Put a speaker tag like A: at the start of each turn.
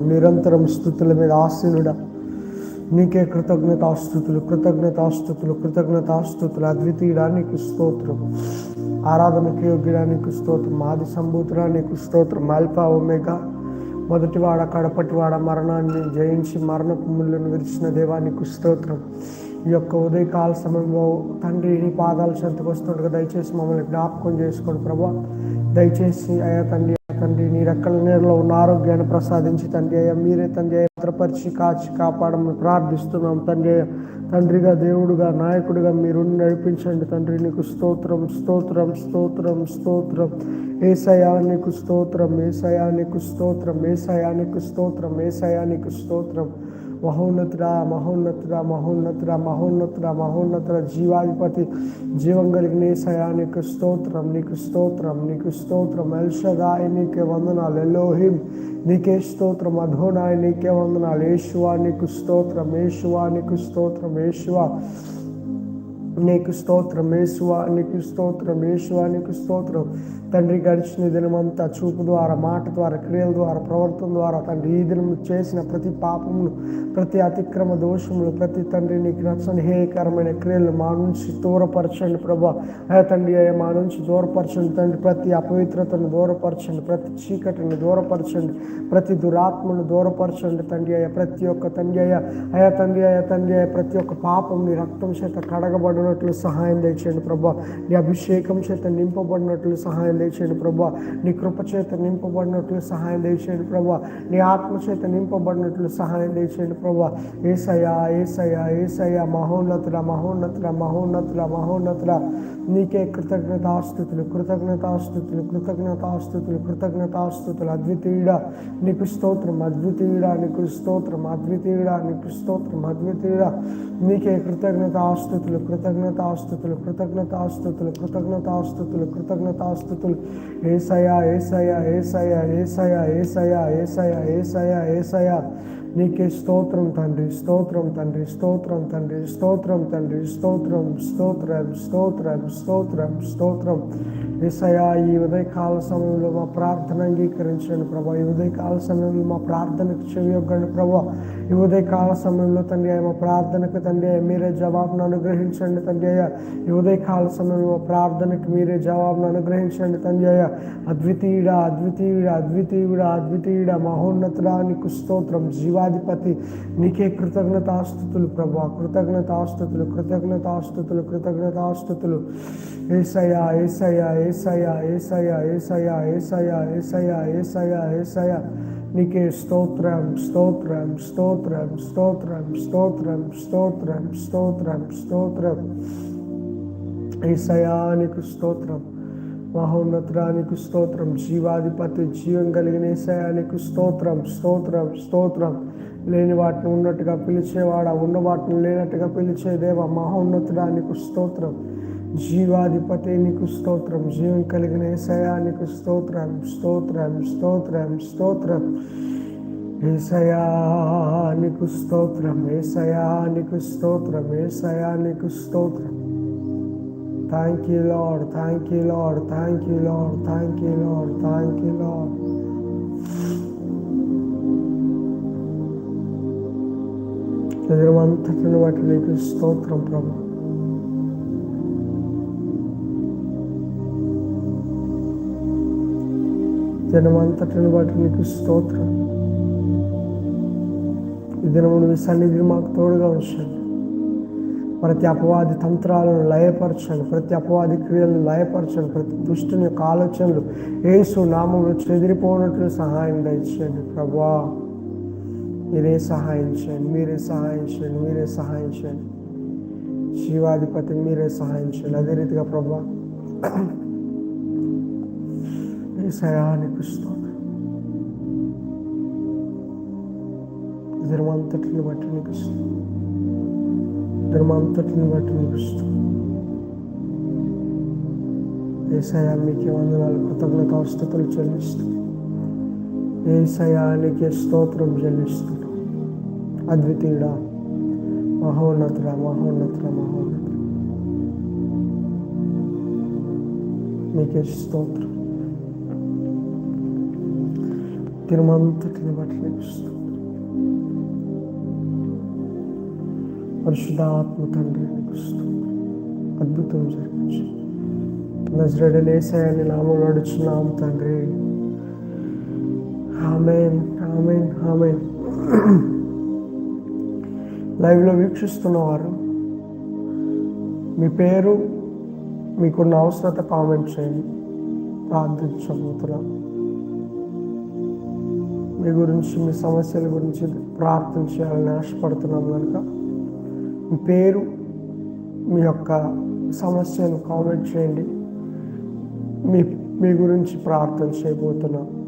A: నిరంతరం స్థుతుల మీద ఆశీనుడా. నీకే కృతజ్ఞతాస్థుతులు కృతజ్ఞతాస్థుతులు కృతజ్ఞతాస్థుతులు అద్వితీయుడా నీకు స్తోత్రం. ఆరాధనకి యోగ్యుడా నీకు స్తోత్రం. ఆది సంభూతుడా నీకు స్తోత్రం. Alpha omega. మొదటివాడ కడపటివాడ మరణాన్ని జయించి మరణపు ముళ్ళను విరిచిన దేవానికి స్తోత్రం. ఈ యొక్క ఉదయకాల సమయంలో తండ్రి నీ పాదాలు చెంతకు వస్తుండగా దయచేసి మమ్మల్ని జ్ఞాపకం చేసుకోండి ప్రభా. దయచేసి అయ్యా తండ్రి తండ్రి నీ రెక్కల నీడలో ఉన్న ఆరోగ్యాన్ని ప్రసాదించి తండ్రి అయ్యా. మీరే తండ్రి అయ్యా భద్రపరిచి కాచి కాపాడమని ప్రార్థిస్తున్నాం తండ్రి తండ్రిగా దేవుడుగా నాయకుడిగా మీరు నడిపించండి తండ్రి. నీకు స్తోత్రం స్తోత్రం స్తోత్రం స్తోత్రం. ఏసయానికి స్తోత్రం ఏసయానికి స్తోత్రం. ఏసయానికి స్తోత్రం ఏసయానికి స్తోత్రం. महोन्नतरा महोन्नतरा महोन्नतरा महोन्नतरा महोन्नतरा, जीवाधिपति जीवंगलिग्नेशया निक स्तोत्रम, निक स्त्रोत्र निक स्तोत्रम एलशदाय निक वंदना लेलोहिम నీకే స్తోత్రం అధోనాయ నీకే వందనాలు యేశువా నీకు స్తోత్రం యేశువా నీకు స్తోత్రం యేశువా నీకు స్తోత్రం యేసువా నీకు స్తోత్రం యేసువా నీకు స్తోత్రం. తండ్రి గడిచిన దినమంతా చూపు ద్వారా మాట ద్వారా క్రియల ద్వారా ప్రవర్తన ద్వారా తండ్రి ఈ దినం చేసిన ప్రతి పాపమును ప్రతి అతిక్రమ దోషములు ప్రతి తండ్రి నీకు నచ్చని హేయకరమైన క్రియలు మా నుంచి దూరపరచండి ప్రభా. అయ్యా తండ్రి అయ్యా మా నుంచి దూరపరచండి తండ్రి. ప్రతి అపవిత్రతను దూరపరచండి ప్రతి చీకటిని దూరపరచండి ప్రతి దురాత్మను దూరపరచండి తండ్రి అయ్యా. ప్రతి ఒక్క తండ్రి అయ్యా అయా తండ్రి అయ్యా తండ్రి అయ్యా ప్రతి ఒక్క పాపం నీ రక్తం చేత నింపబడినట్లు సహాయం దయచేయండి ప్రభా. నీ అభిషేకం చేత నింపబడినట్లు సహాయం దయచేయండి ప్రభా. నీ కృప చేత నింపబడినట్లు సహాయం దయచేయండి ప్రభా. నీ ఆత్మ చేత నింపబడినట్లు సహాయం దయచేయండి ప్రభా. ఏసయ్యా ఏసయ్యా ఏసయ్యా మహోన్నతుల మహోన్నతుల మహోన్నతుల మహోన్నతుల. నీకే కృతజ్ఞతాస్థుతులు కృతజ్ఞతాస్థుతులు కృతజ్ఞతాస్థుతులు కృతజ్ఞతాస్థుతులు అద్వితీయుడ నీకు స్తోత్రం. అద్వితీయుడ నీకు స్తోత్రం. అద్వితీయుడ నీకు స్తోత్రం. అద్వితీయుడ నీకే కృతజ్ఞతాస్థుతులు కృతజ్ఞతాస్థుతులు కృతజ్ఞతాస్థుతులు కృతజ్ఞతాస్థుతులు కృతజ్ఞతాస్థుతులు ఏసయా ఏసయా ఏసయా ఏసయా ఏసయా ఏసయా ఏసయా ఏసయా నీకే స్తోత్రం తండ్రి స్తోత్రం తండ్రి స్తోత్రం తండ్రి స్తోత్రం తండ్రి స్తోత్రం స్తోత్రం స్తోత్రం స్తోత్రం స్తోత్రం. ఏసయా ఈ ఉదయకాల సమయంలో మా ప్రార్థన అంగీకరించండి ప్రభా. ఈ ఉదయకాల సమయంలో మా ప్రార్థనకు చెవియొగ్గండి ప్రభా. ఈ ఉదయకాల సమయంలో తండ్రి అయ్యా మా ప్రార్థనకు తండ్రి అయ్యా మీరే జవాబును అనుగ్రహించండి తండ్రి అయ్యా. ఈ ఉదయకాల సమయంలో మా ప్రార్థనకు మీరే జవాబును అనుగ్రహించండి తండ్రి అయ్యా. అద్వితీయుడా అద్వితీయుడా అద్వితీయుడా అద్వితీయుడా మహోన్నతుడా నీకు స్తోత్రం. జీవాధిపతి నీకే కృతజ్ఞతాస్థుతులు ప్రభా. కృతజ్ఞతాస్థుతులు కృతజ్ఞతాస్థుతులు కృతజ్ఞతాస్థుతులు ఏసయ్యా ఏసయ్యా ఏసయ్యా ఏసయ్యా ఏసయ్యా ఏసయ్యా ఏసయ్యా ఏసయ్యా ఏసయ్యా. నీకే స్తోత్రం స్తోత్రం స్తోత్రం స్తోత్రం స్తోత్రం స్తోత్రం స్తోత్రం స్తోత్రం. ఏసయానికి స్తోత్రం. మహోన్నతురానికి స్తోత్రం. జీవాధిపతి జీవం కలిగిన ఏసయానికి స్తోత్రం స్తోత్రం స్తోత్రం. లేని వాటిని ఉన్నట్టుగా పిలిచేవాడా ఉన్న వాటిని లేనట్టుగా పిలిచే దేవ మహోన్నతుడానికి స్తోత్రం. జీవాధిపతి నీకు స్తోత్రం. జీవం కలిగిన ఏసయానికి స్తోత్రం స్తోత్రం స్తోత్రం స్తోత్రం. ఏసయానికి స్తోత్రం ఏసయానికి స్తోత్రం ఏసయానికి స్తోత్రం. Thank you, Lord. Thank you, Lord. Thank you, Lord. Thank you, Lord. Thank you, Lord. ఎదురువంతటిని వాటి నీకు స్తోత్రం ప్రభు జనమంతటిని వాటి నీకు స్తోత్రం ఈ దినము నీ సన్నిధిని మాకు తోడుగా ఉంచండి ప్రతి అపవాది తంత్రాలను లయపరచండి ప్రతి అపవాది క్రియలను లయపరచండి ప్రతి దుష్టుని యొక్క ఆలోచనలు ఏసు నామంలో చెదిరిపోనట్లు సహాయం దయచేయండి ప్రభా. మీరే సహాయం చేయండి మీరే సహాయం చేయండి మీరే సహాయం చేయండి. శివాధిపతి మీరే సహాయం చేయండి. అదే రీతిగా ప్రభా సయానికి ధర్మంతటిని బట్టి నీకు ధర్మంతటిని బట్టి నీకు ఏసయా మీకే వందనాలు కృతజ్ఞత అవస్థతులు చెల్లిస్తూ ఏసయానికి స్తోత్రం చెల్లిస్తున్నాం అద్వితీయుడా మహోన్నతుడా మహోన్నతుడా మహోన్నతుడా నీకే స్తోత్రం తిరుమంతటిని బట్టి నీకు పరిశుద్ధాత్మ తండ్రి అద్భుతం జరిగించు నజరడని ఏసయాన్ని నామం నడుచున్నాం తండ్రి. Amen amen amen. లైవ్లో వీక్షిస్తున్నవారు మీ పేరు మీకున్న అవసరత కామెంట్ చేయండి. ప్రార్థించబోతున్నాం. మీ గురించి మీ సమస్యల గురించి ప్రార్థన చేయాలని ఆశపడుతున్నాం కనుక మీ పేరు మీ యొక్క సమస్యను కామెంట్ చేయండి. మీ మీ గురించి ప్రార్థన చేయబోతున్నాం.